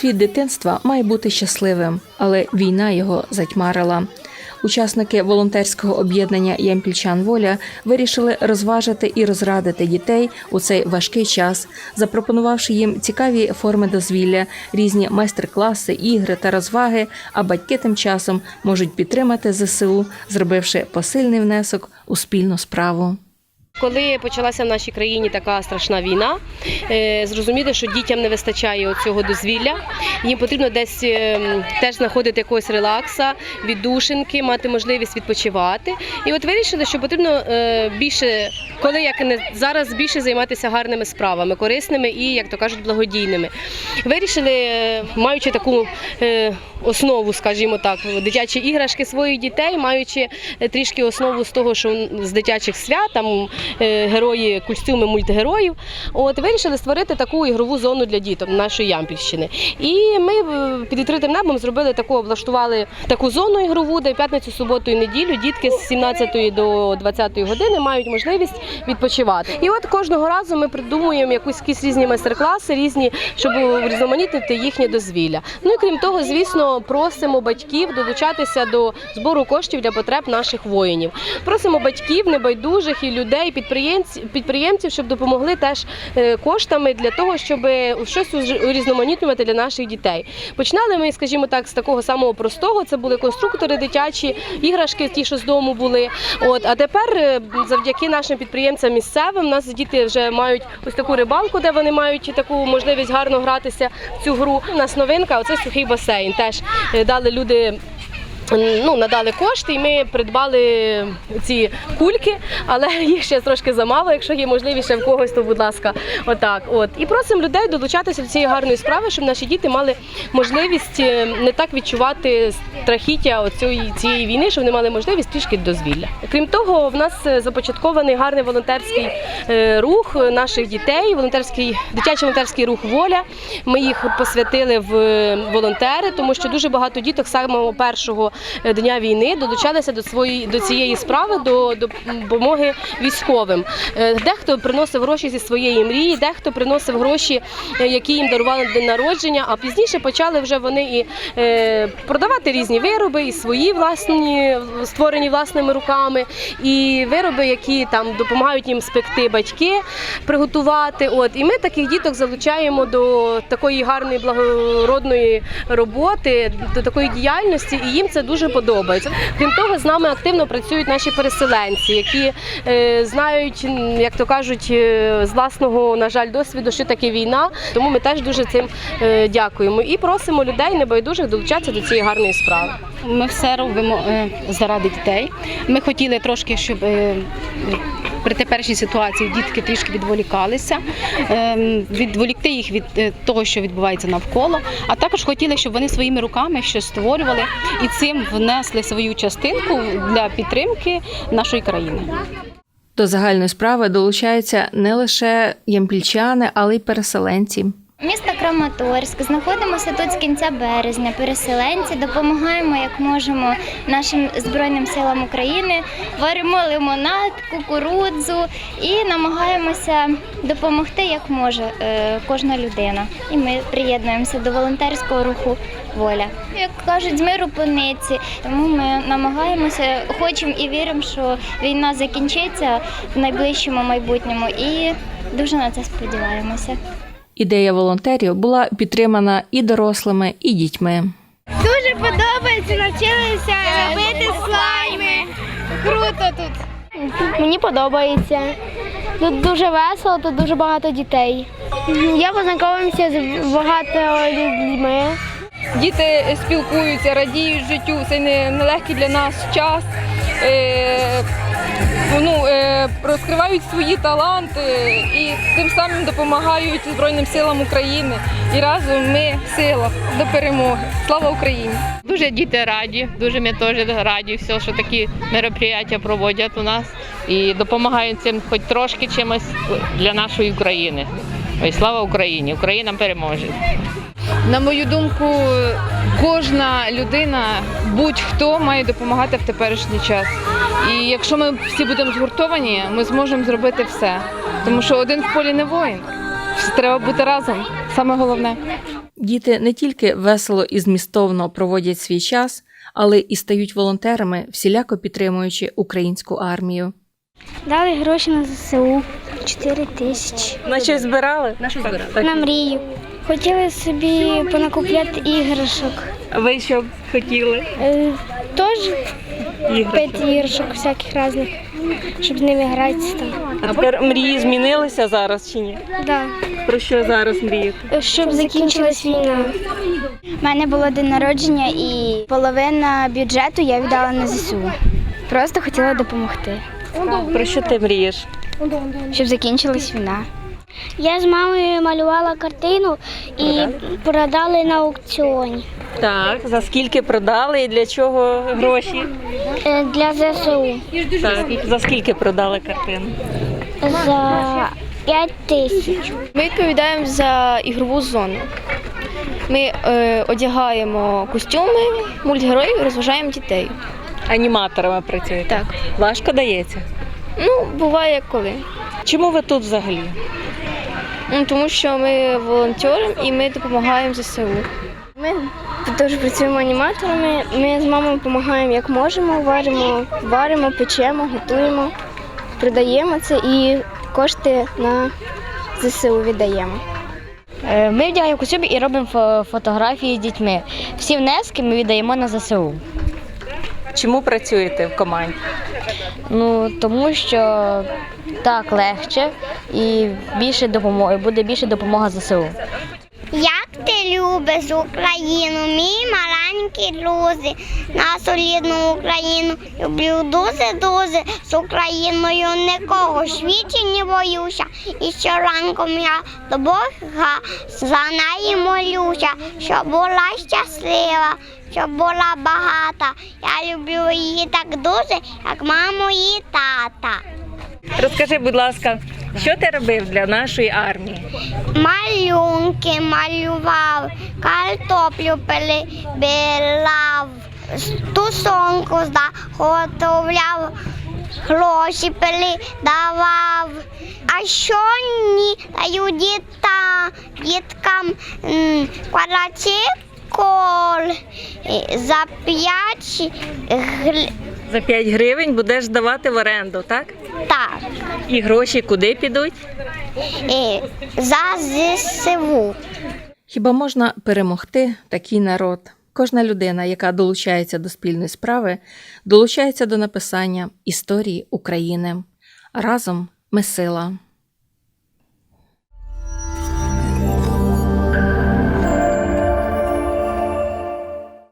світ дитинства має бути щасливим, але війна його затьмарила. Учасники волонтерського об'єднання Ямпільчан Воля вирішили розважити і розрадити дітей у цей важкий час, запропонувавши їм цікаві форми дозвілля, різні майстер-класи, ігри та розваги. А батьки тим часом можуть підтримати ЗСУ, зробивши посильний внесок у спільну справу. Коли почалася в нашій країні така страшна війна, е, зрозуміли, що дітям не вистачає цього дозвілля. Їм потрібно десь е, теж знаходити якогось релакса, віддушинки, мати можливість відпочивати. І от вирішили, що потрібно е, більше, коли як не зараз більше займатися гарними справами, корисними і, як то кажуть, благодійними. Вирішили, маючи таку основу, скажімо так, дитячі іграшки своїх дітей, маючи трішки основу з того, що з дитячих свят, там герої, костюми мультгероїв. От вирішили створити таку ігрову зону для діток нашої Ямпільщини. І ми е, під відкритим небом зробили таку, облаштували таку зону ігрову, де п'ятницю, суботу і неділю дітки з 17 до 20 години мають можливість відпочивати. І от кожного разу ми придумуємо якусь якісь різні майстер-класи, різні, щоб різноманітнити їхнє дозвілля. Ну і крім того, звісно, просимо батьків долучатися до збору коштів для потреб наших воїнів. Просимо батьків, небайдужих і людей, підприємців, підприємців, щоб допомогли теж е, коштами для того, щоб щось урізноманітнювати для наших дітей. Починали ми, скажімо так, з такого самого простого. Це були конструктори дитячі, іграшки, ті, що з дому були. От а тепер, е, завдяки нашим підприємцям місцевим, у нас діти вже мають ось таку рибалку, де вони мають таку можливість гарно гратися в цю гру. У нас новинка, оце сухий басейн. Теж е, дали люди. Ну, надали кошти, і ми придбали ці кульки, але їх ще трошки замало. Якщо є можливість ще в когось, то будь ласка, отак. От і просимо людей долучатися до цієї гарної справи, щоб наші діти мали можливість е, не так відчувати страхіття оцієї цієї війни, щоб вони мали можливість трішки дозвілля. Крім того, в нас е, започаткований гарний волонтерський е, рух наших дітей, волонтерський дитячий волонтерський рух Воля. Ми їх посвятили в волонтери, тому що дуже багато діток самого першого дня війни долучалися до своєї до цієї справи, до допомоги військовим. Е, Дехто приносив гроші зі своєї мрії, дехто приносив гроші, е, які їм дарували на день народження. А пізніше почали вже вони і е, продавати різні вироби, і свої власні створені власними руками, і вироби, які там допомагають їм спекти батьки, приготувати. От і ми таких діток залучаємо до такої гарної благородної роботи, до такої діяльності, і їм це дуже подобається. Крім того, з нами активно працюють наші переселенці, які е, знають, як то кажуть, е, з власного, на жаль, досвіду, що таке війна. Тому ми теж дуже цим е, дякуємо і просимо людей небайдужих долучатися до цієї гарної справи. Ми все робимо заради дітей. Ми хотіли трошки, щоб при теперішній ситуації дітки трішки відволікалися, е, відволікти їх від е, того, що відбувається навколо. А також хотіли, щоб вони своїми руками щось створювали і цим внесли свою частинку для підтримки нашої країни. До загальної справи долучаються не лише ямпільчани, але й переселенці. Місто Краматорськ. Знаходимося тут з кінця березня. Переселенці допомагаємо як можемо нашим збройним силам України. Варимо лимонад, кукурудзу і намагаємося допомогти як може е, кожна людина. І ми приєднуємося до волонтерського руху Воля. Як кажуть, з миру пониці. Тому ми намагаємося, хочемо і віримо, що війна закінчиться в найближчому майбутньому. І дуже на це сподіваємося. Ідея волонтерів була підтримана і дорослими, і дітьми. Дуже подобається, навчилися робити слайми. Круто тут. Мені подобається. Тут дуже весело, тут дуже багато дітей. Я познайомився з багато людьми. Діти спілкуються, радіють життю. Це не нелегкий для нас час. Ну, е, розкривають свої таланти і тим самим допомагають Збройним силам України. І разом ми сила до перемоги. Слава Україні! Дуже діти раді, дуже ми теж раді, все, що такі мероприятия проводять у нас і допомагають цим хоч трошки чимось для нашої України. Ой, слава Україні! Україна переможе! На мою думку, кожна людина, будь-хто має допомагати в теперішній час. І якщо ми всі будемо згуртовані, ми зможемо зробити все. Тому що один в полі не воїн. Треба бути разом. Саме головне. Діти не тільки весело і змістовно проводять свій час, але і стають волонтерами, всіляко підтримуючи українську армію. Дали гроші на ЗСУ 4 тисячі. На щось збирали? На що збирати? На мрію. Хотіли собі понакупляти іграшок. Ви що б хотіли? Е, Теж п'ять іграшок всяких різних, щоб з ними гратися там. А тепер мрії змінилися зараз чи ні? Да. Про що зараз мрієте? Щоб закінчилась війна. У мене було день народження і половина бюджету я віддала на ЗСУ. Просто хотіла допомогти, Про що ти мрієш? Щоб закінчилась війна. Я з мамою малювала картину і продали на аукціоні Так, за скільки продали і для чого гроші? Е, для ЗСУ Так, за скільки продали картину? за 5 тисяч. Ми відповідаємо за ігрову зону. Ми е, одягаємо костюми, мультгероїв і розважаємо дітей. Аніматорами працюєте? Так. Важко дається. Ну, буває коли. Чому ви тут взагалі? Ну, тому що ми волонтери і ми допомагаємо ЗСУ. Ми теж працюємо аніматорами. Ми з мамою допомагаємо як можемо, варимо, варимо, печемо, готуємо, продаємо це і кошти на ЗСУ віддаємо. Е, Ми вдягаємо костюми і робимо фотографії з дітьми. Всі внески ми віддаємо на ЗСУ. Чому працюєте в команді? Ну тому що так легше і більше допомоги буде більше допомога ЗСУ. Як ти любиш Україну, друзі, нашу рідну Україну. Люблю дуже дуже з Україною нікого світі не боюся. І щоранком я до Бога за неї молюся, щоб була щаслива, щоб була багата. Я люблю її так дуже, як маму і тата. Розкажи, будь ласка, що ти робив для нашої армії? Малюнки малював, картоплю перебирав, тусонку заготовляв, гроші передавав. А що ні даю діта, діткам квадроцикл е, за п'ять гр... За 5 гривень будеш давати в оренду, так? так, І гроші куди підуть? І за ЗСУ. Хіба можна перемогти такий народ? Кожна людина, яка долучається до спільної справи, долучається до написання історії України. Разом ми сила.